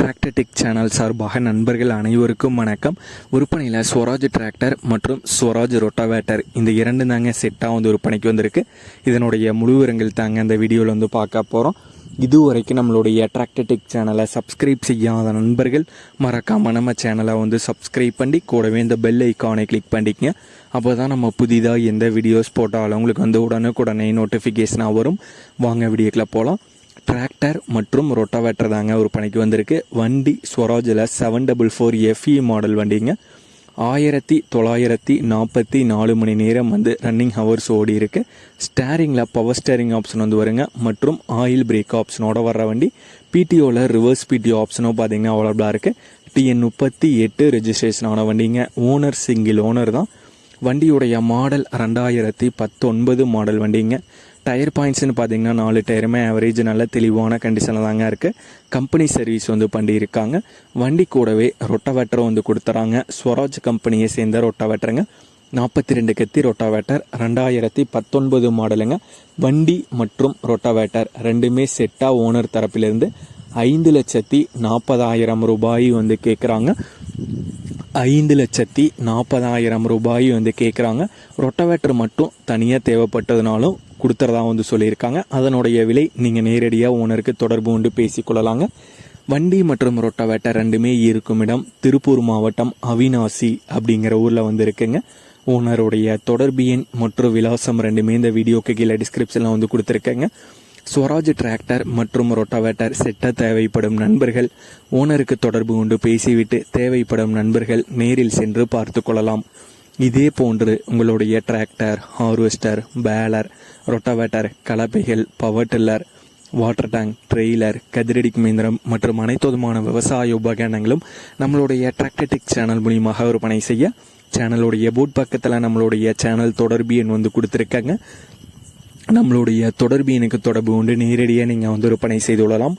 Tractor Tech channel சார்பாக நண்பர்கள் அனைவருக்கும் வணக்கம். விற்பனையில் ஸ்வராஜ் டிராக்டர் மற்றும் ஸ்வராஜ் ரொட்டாவேட்டர் இந்த இரண்டு தாங்க செட்டாக வந்து விற்பனைக்கு வந்திருக்கு. இதனுடைய முழு விவரங்கள் தாங்க இந்த வீடியோவில் வந்து பார்க்க போகிறோம் இதுவரைக்கும் நம்மளுடைய டிராக்டர்டெக் சேனலை சப்ஸ்கிரைப் செய்யாத நண்பர்கள் மறக்காமல் நம்ம சேனலை வந்து சப்ஸ்கிரைப் பண்ணி கூடவே இந்த பெல் ஐக்கானை கிளிக் பண்ணிக்கங்க. அப்போ தான் நம்ம புதிதாக எந்த வீடியோஸ் போட்டாலும் உங்களுக்கு வந்து உடனுக்குடனே நோட்டிஃபிகேஷனாக வரும். வாங்க வீடியோக்கில் போகலாம் டிராக்டர் மற்றும் ரொட்டாவேட்டர் தாங்க ஒரு பணிக்கு வந்திருக்கு. வண்டி ஸ்வராஜில் seven double four FE model வண்டிங்க. ஆயிரத்தி தொள்ளாயிரத்தி நாற்பத்தி நாலு மணி நேரம் வந்து ரன்னிங் ஹவர்ஸ் ஓடி இருக்கு. ஸ்டேரிங்கில் பவர் ஸ்டேரிங் ஆப்ஷன் வந்து வருங்க. மற்றும் ஆயில் பிரேக் ஆப்ஷனோட வர்ற வண்டி. பிடிஓவில் ரிவர்ஸ் பிடிஓ ஆப்ஷனும் பார்த்தீங்கன்னா அவைலபிளாக இருக்குது டிஎன் முப்பத்தி எட்டு ரெஜிஸ்ட்ரேஷன் ஆன வண்டிங்க. ஓனர் சிங்கிள் ஓனர் தான். வண்டியுடைய மாடல் ரெண்டாயிரத்தி பத்தொன்பது மாடல் வண்டிங்க. டயர் பாயிண்ட்ஸ்னு பார்த்தீங்கன்னா நாலு டயருமே ஆவரேஜ் நல்ல தெளிவான கண்டிஷனில் தாங்க இருக்குது கம்பெனி சர்வீஸ் வந்து பண்ணியிருக்காங்க. வண்டி கூடவே ரொட்டவேட்டரும் வந்து கொடுத்துறாங்க. ஸ்வராஜ் கம்பெனியை சேர்ந்த ரொட்டவேட்டருங்க நாற்பத்தி ரெண்டு கத்தி ரொட்டாவேட்டர் ரெண்டாயிரத்தி பத்தொன்பது மாடலுங்க வண்டி மற்றும் ரொட்டாவேட்டர் ரெண்டுமே செட்டாக ஓனர் தரப்பிலிருந்து ஐந்து லட்சத்தி நாற்பதாயிரம் ரூபாய் வந்து கேட்குறாங்க ஐந்து லட்சத்தி நாற்பதாயிரம் ரூபாய் வந்து கேட்குறாங்க ரொட்டவேட்டர் மட்டும் தனியாக தேவைப்பட்டதுனாலும் கொடுத்துறதா வந்து சொல்லியிருக்காங்க. அதனுடைய விலை நீங்கள் நேரடியாக ஓனருக்கு தொடர்பு கொண்டு பேசிக்கொள்ளலாங்க வண்டி மற்றும் ரொட்டவேட்டர் ரெண்டுமே இருக்கும் இடம் திருப்பூர் மாவட்டம் அவினாசி அப்படிங்கிற ஊரில் வந்து இருக்குங்க ஓனருடைய தொடர்பு எண் மற்றும் விலாசம் ரெண்டுமே இந்த வீடியோக்கு கீழே டிஸ்கிரிப்ஷனில் வந்து கொடுத்துருக்கேங்க. ஸ்வராஜ் டிராக்டர் மற்றும் ரொட்டாவேட்டர் செட்ட தேவைப்படும் நண்பர்கள் ஓனருக்கு தொடர்பு கொண்டு பேசிவிட்டு தேவைப்படும் நண்பர்கள் நேரில் சென்று பார்த்து கொள்ளலாம். இதே போன்று உங்களுடைய tractor harvester baler rotavator கலப்பைகள் power tiller water tank trailer கதிரடி இயந்திரம் மற்றும் அனைத்து விதமான விவசாய உபகரணங்களும் நம்மளுடைய டிராக்டர்டிக் சேனல் மூலியமாக விற்பனை செய்ய சேனலுடைய போட் பக்கத்தில் நம்மளுடைய சேனல் தொடர்பு எண் வந்து கொடுத்துருக்காங்க. நம்மளுடைய தொடர்பு எனக்கு தொடர்பு கொண்டு நேரடியாக நீங்கள் வந்து விற்பனை செய்து கொள்ளலாம்.